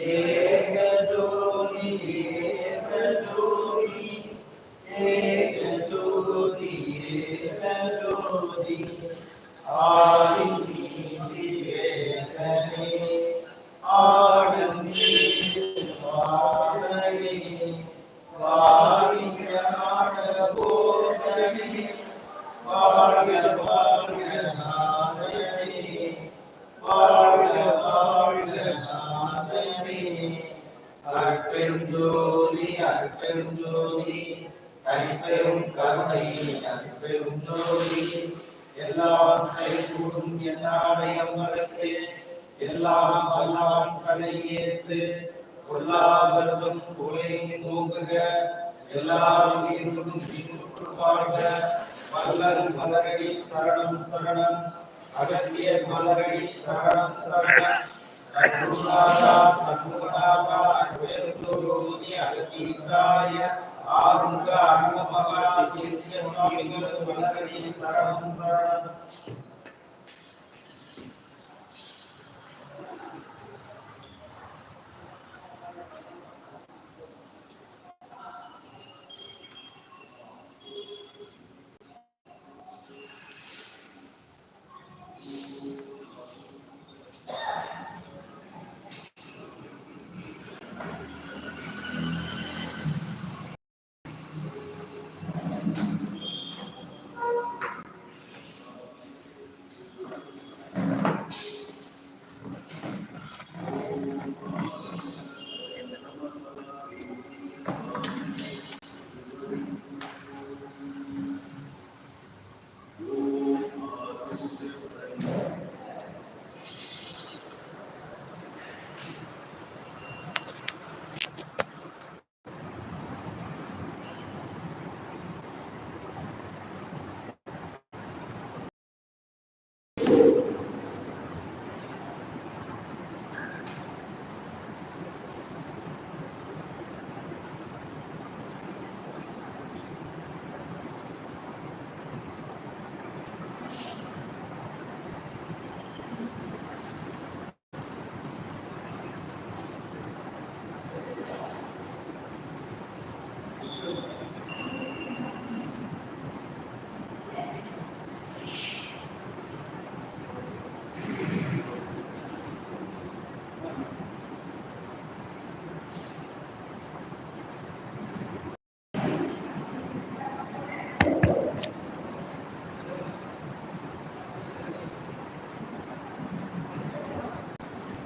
एक जोड़ी எல்லாரும் இருவரும் வாழ்க மலர் மலரடி சரணம் சரணம். அகத்தியர் மலரடி சரணம் சரணம். சத்குருநாதா சத்குருநாதா வேலுஜோதி அகத்தீசாய அருங்க மகா சிஷ்ய சுவாமிகள் மலரடி சரணம் சரணம்.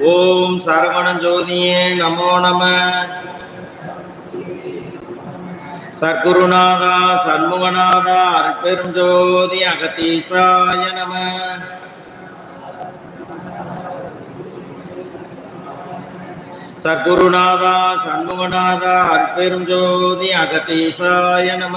ஓம் சரவண ஜோதியே நமோ நம. சர்க்குருநாதா சண்முகநாதா அருட்பெரும் அகத்தீசாய நம. சர்க்குருநாதா சண்முகநாதா அருட்பெரும் அகத்தீசாய நம.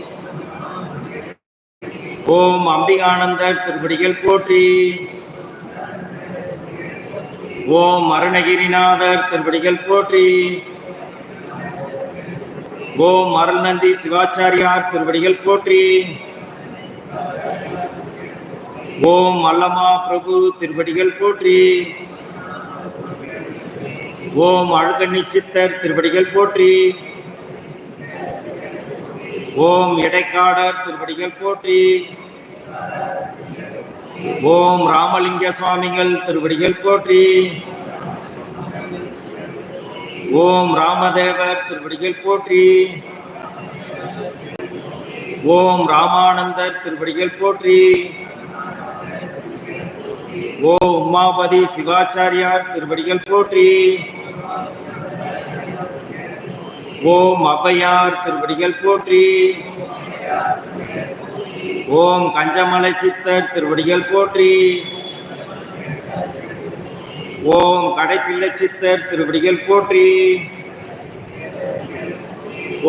ஓம் அம்பிகானந்தர் திருப்படிகள் போற்றி. ஓம் அருணகிரிநாதர் திருப்படிகள் போற்றி. ஓம் அருள்நந்தி சிவாச்சாரியார் திருப்படிகள் போற்றி. ஓம் அல்லமா பிரபு திருப்படிகள் போற்றி. ஓம் அழுகண்ணி சித்தர் திருப்படிகள் போற்றி. ஓம் இடைக்காடர் திருப்படிகள் போற்றி. ஓம் ராமலிங்க சுவாமிகள் திருவடிகள் போற்றி. ஓம் ராமதேவர் திருவடிகள் போற்றி. ஓம் ராமானந்தர் திருவடிகள் போற்றி. ஓம் உமாபதி சிவாச்சாரியார் திருவடிகள் போற்றி. ஓம் ஔவையார் திருவடிகள் போற்றி. ஓம் கஞ்சமலை சித்தர் திருவடிகள் போற்றி. ஓம் கடைப்பிள்ளை சித்தர் திருவடிகள் போற்றி.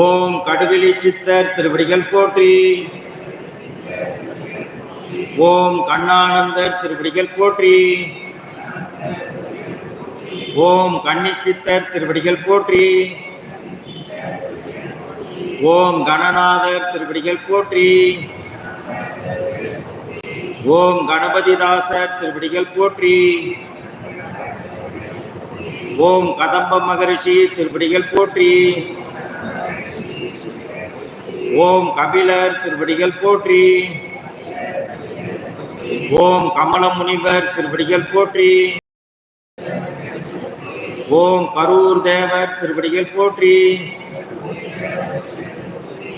ஓம் கடுவிலி சித்தர் திருவடிகள் போற்றி. ஓம் கண்ணானந்தர் திருவடிகள் போற்றி. ஓம் கன்னி சித்தர் திருவடிகள் போற்றி. ஓம் கணநாதர் திருப்படிகள் போற்றி. ஓம் கணபதிதாசர் திருப்படிகள் போற்றி. ஓம் கதம்ப மகரிஷி திருப்படிகள் போற்றி. ஓம் கபிலர் திருப்படிகள் போற்றி. ஓம் கமல முனிவர் திருப்படிகள் போற்றி. ஓம் கரூர் தேவர் திருப்படிகள் போற்றி.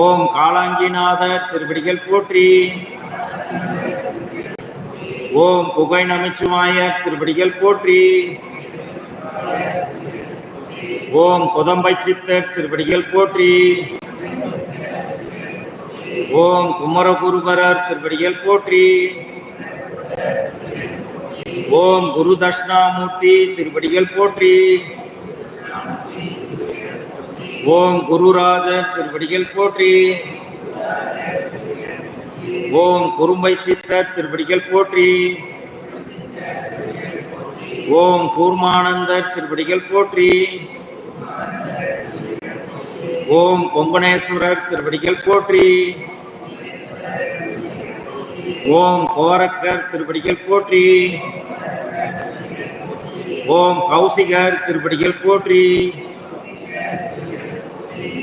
ஓம் காலாங்கிநாதர் திருவடிகள் போற்றி. ஓம் புகை நமச்சிவாயர் திருவடிகள் போற்றி. ஓம் குதம்பை சித்தர் திருவடிகள் போற்றி. ஓம் குமரகுருபரர் திருவடிகள் போற்றி. ஓம் குரு தட்சிணாமூர்த்தி திருவடிகள் போற்றி. ஓம் குருராஜர் திருவடிகள் போற்றி. ஓம் குறும்பை சித்தர் திருவடிகள் போற்றி. ஓம் கூர்மானந்தர் திருவடிகள் போற்றி. ஓம் கொங்கணேஸ்வரர் திருவடிகள் போற்றி. ஓம் கோரக்கர் திருவடிகள் போற்றி. ஓம் கௌசிகர் திருவடிகள் போற்றி.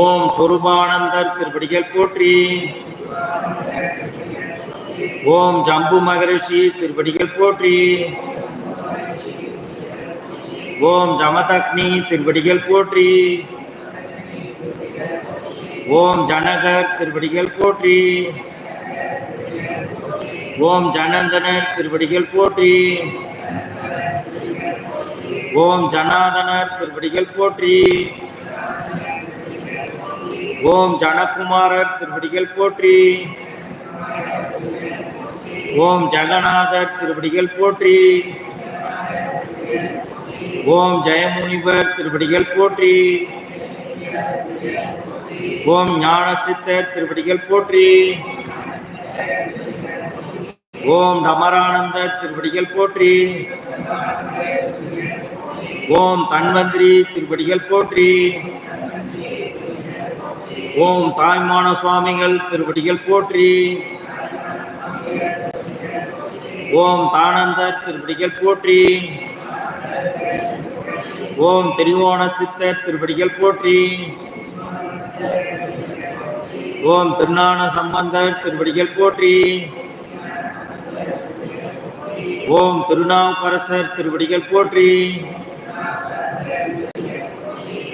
ஓம் சுரூபானந்தர் திருப்படிகள் போற்றி. ஓம் ஜம்பு மகரிஷி திருப்படிகள் போற்றி. ஓம் ஜமதக்னி திருப்படிகள் போற்றி. ஓம் ஜனகர் திருப்படிகள் போற்றி. ஓம் ஜனந்தனர் திருப்படிகள் போற்றி. ஓம் ஜனாதனர் திருப்படிகள் போற்றி. ஓம் ஜனகுமாரர் திருப்படிகள் போற்றி. ஓம் ஜெகநாதர் திருப்படிகள் போற்றி. ஓம் ஜெயமுனிவர் திருப்படிகள் போற்றி. ஓம் ஞான சித்தர் திருப்படிகள் போற்றி. ஓம் டமரானந்தர் திருப்படிகள் போற்றி. ஓம் தன்வந்திரி திருப்படிகள் போற்றி. ஓம் தாய்மான சுவாமிகள் திருப்படிகள் போற்றி. ஓம் தானந்தர் திருப்படிகள் போற்றி. ஓம் திரிகோண சித்தர் திருப்படிகள் போற்றி. ஓம் திருஞான சம்பந்தர் திருப்படிகள் போற்றி. ஓம் திருநாவுக்கரசர் திருப்படிகள் போற்றி.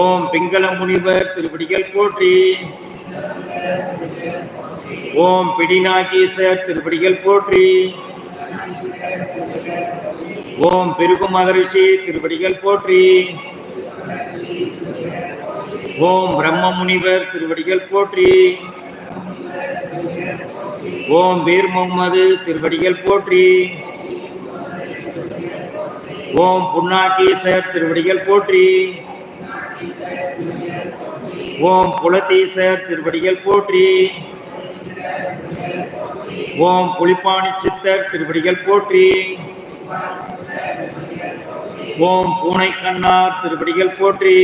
ஓம் பிங்கள முனிவர் திருப்படிகள் போற்றி. ஓம் பிடிநாகீசர் திருப்படிகள் போற்றி. ஓம் பெருகு மகரிஷி திருப்படிகள் போற்றி. ஓம் பிரம்ம முனிவர் திருவடிகள் போற்றி. ஓம் பீர் முகமது திருவடிகள் போற்றி. ஓம் புன்னாகீசர் திருவடிகள் போற்றி. ஓம் புலத்தீசர் திருவடிகள் போற்றி. ஓம் புலிப்பாணி சித்தர் திருவடிகள் போற்றி. ஓம் பூனை கண்ணார் திருவடிகள் போற்றி.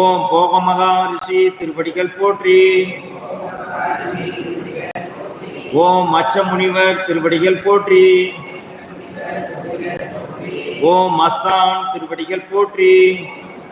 ஓம் போகமகா ரிஷி திருவடிகள் போற்றி. ஓம் மச்ச முனிவர் திருவடிகள் போற்றி. ஓம் மஸ்தான் திருவடிகள் போற்றி.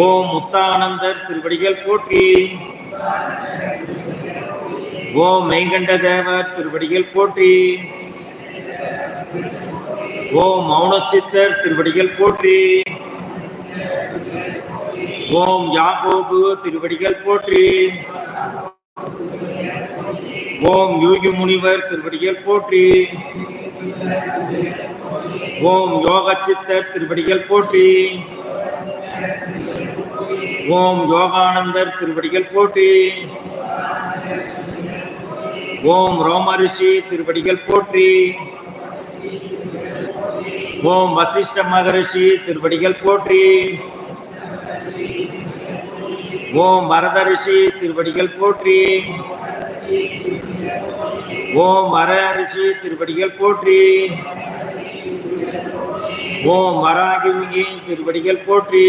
ஓம் முத்தானந்தர் திருவடிகள் போற்றி. ஓம் மெய்கண்ட தேவர் திருவடிகள் போற்றி. ஓம் மௌனச்சித்தர் திருவடிகள் போற்றி. ஓம் யாகோபு திருவடிகள் போற்றி. ஓம் யூகி முனிவர் திருவடிகள் போற்றி. ஓம் யோக சித்தர் திருவடிகள் போற்றி. ஓம் யோகானந்தர் திருவடிகள் போட்டி ஓம் ரோமரிஷி திருவடிகள் போற்றி. ஓம் வசிஷ்ட மகரிஷி திருவடிகள் போற்றி. ஓம் வரத ரிஷி திருவடிகள் போற்றி. ஓம் வர ரிஷி திருவடிகள் போற்றி. ஓம் வராகிமிகி திருவடிகள் போற்றி.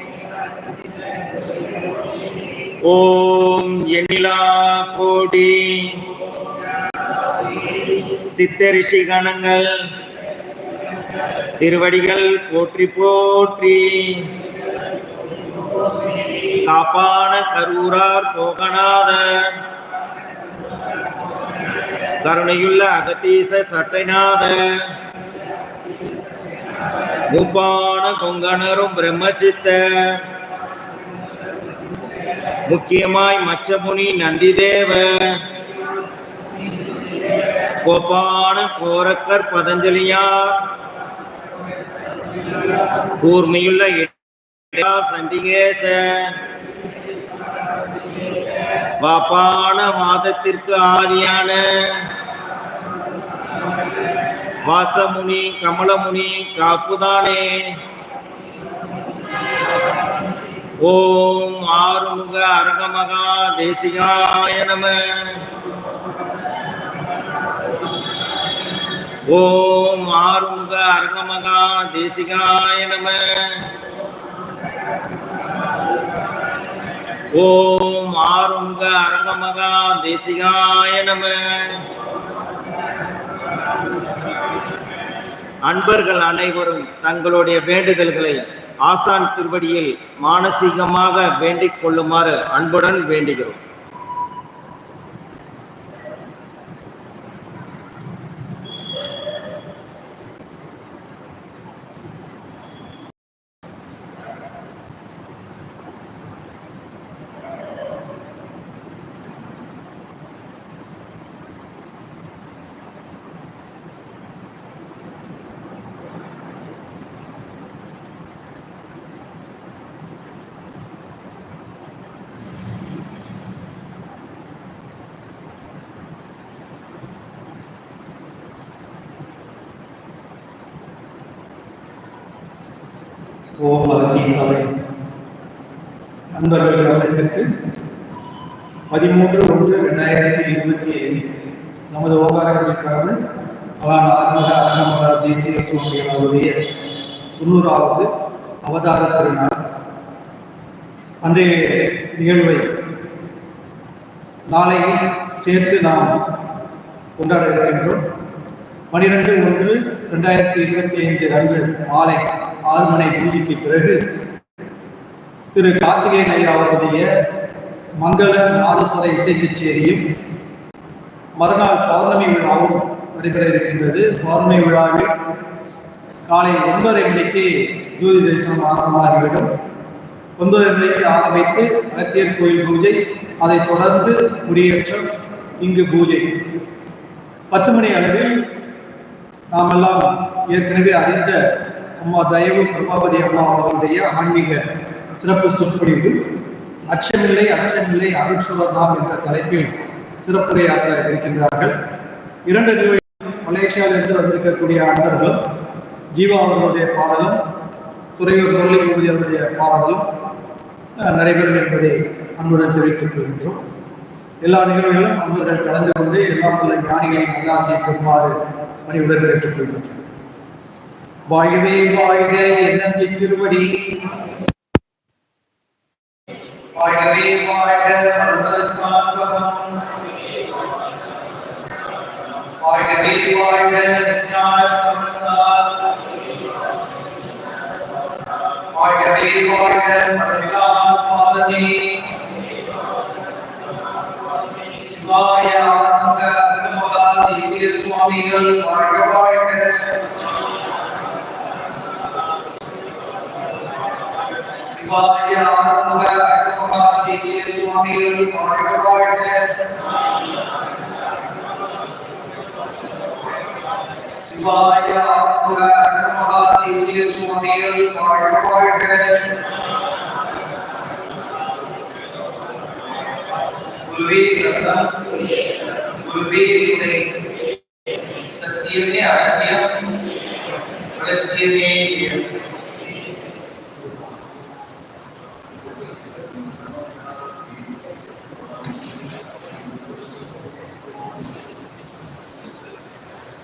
ஓம் எண்ணிலா கோடி. சித்தரிஷி கணங்கள். திருவடிகள் போற்றி போற்றி. காப்பான கரூரார் போகநாதர். கருணையுள்ள அகத்தீச சட்டைநாதர். முப்பான கொங்கணரும் பிரம்மச்சித்த முக்கியமாய் மச்சமுனி நந்திதேவ. கோபான கோரக்கர் பதஞ்சலியார். கூர்மையுள்ள சண்டிகேச. வாப்பான வாதத்திற்கு ஆதியான. வாசமுனி கமலமுனி காப்புதானே. ஓம் ஆறுமுக அரகமகா தேசிகாய நம. ஓம் ஆறுமுக அரகமகா தேசிகாய நம. ஓம் ஆறுமுக அரங்கமகா தேசிகாய நம. அன்பர்கள் அனைவரும் தங்களுடைய வேண்டுதல்களை ஆசான் திருவடியில் மானசீகமாக வேண்டிக் கொள்ளுமாறு அன்புடன் வேண்டுகிறோம். பதிமூன்று ஒன்று ரெண்டாயிரத்தி இருபத்தி ஐந்து. நமது ஓகாரங்கள் கடவுள் மகான் ஆத்மக தேசிய சுவாமிகள் அவருடைய தொண்ணூறாவது அவதார திருநாள். அன்றைய நிகழ்வை நாளை சேர்த்து நாம் கொண்டாட இருக்கின்றோம். பனிரெண்டு ஒன்று ரெண்டாயிரத்தி இருபத்தி ஐந்து அன்று மாலை ஆறு மணி பூஜைக்கு பிறகு திரு கார்த்திகேயன் ஐயா அவருடைய மங்கள நாதஸ்வர இசை கச்சேரியும் மறுநாள் பௌர்ணமி விழாவும் நடைபெற இருக்கின்றது. பௌர்ணமி விழாவில் காலை ஒன்பதரை மணிக்கு ஜோதி தரிசனம் ஆரம்பமாகிவிடும். ஒன்பதரை மணிக்கு ஆரம்பித்து அகத்தியர் கோயில் பூஜை அதைத் தொடர்ந்து முடியேற்றம் இங்கு பூஜை. பத்து மணி அளவில் நாமெல்லாம் ஏற்கனவே அறிந்த அம்மா தயவு பிரபாபதி அம்மா அவர்களுடைய ஆன்மீக சிறப்பு சொற்பொழிவு அச்சமில்லை அச்சமில்லை அருட்சுவர் நாம் என்ற தலைப்பில் சிறப்புரையாற்ற இருக்கின்றார்கள். இரண்டு நிகழ்வு மலேசியாவிலிருந்து வந்திருக்கக்கூடிய அன்பர்களும் ஜீவா அவர்களுடைய பாடலும் துறையூர் முரளி அவருடைய பாடலும் அஹ், நடைபெறும் என்பதை அன்புடன் தெரிவித்துக் கொள்கின்றோம். எல்லா நிகழ்வுகளிலும் அன்பர்கள் கலந்து கொண்டு எல்லாம் உள்ள ஞானிகளை நல்லாசை பெறுமாறு பணிவுடன் கேட்டுக்கொள்கின்றோம் வாழ்கவே வாழ்க என்னந்தி திருவடி வாழ்கவே வாழ்க அருள்வதற்கான் பதம் வாழ்கவே வாழ்க ஞான தமிழ்ந்தால் வாழ்கவே வாழ்க மடவிலான் பாதமே சிவாய ஆத்மக அர்த்தமகா தேசிய சுவாமிகள் வாழ்க வாழ்க சிவாய ஆறுமுக அட்டமகா சுவாமிகள் வாழ்க வாழ்க சிவாய ஆறுமுக சுவாமிகள் வாழ்க வாழ்க குருவே சத்தம் குருவே துணை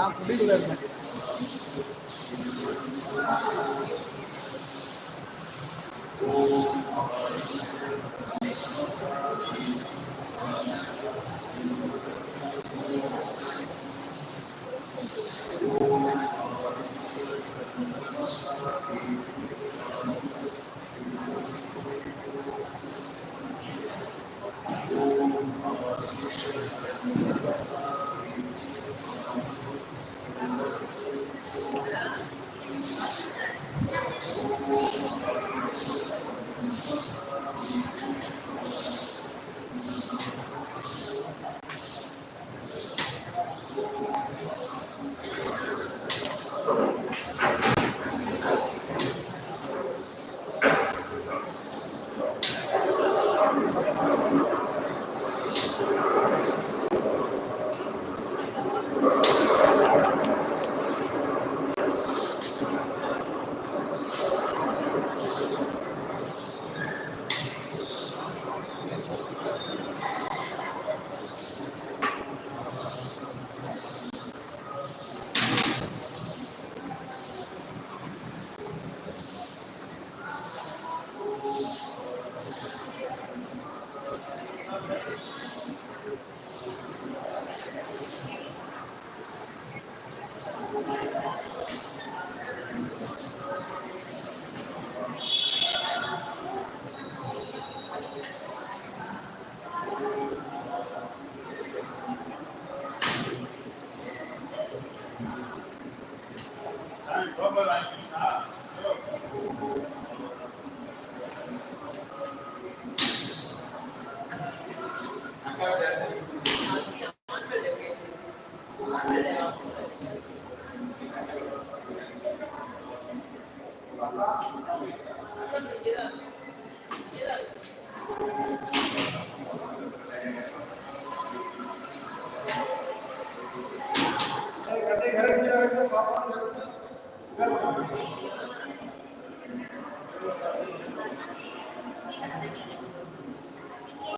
நான் குடிக்குள்ள இருக்கேன் Thank you.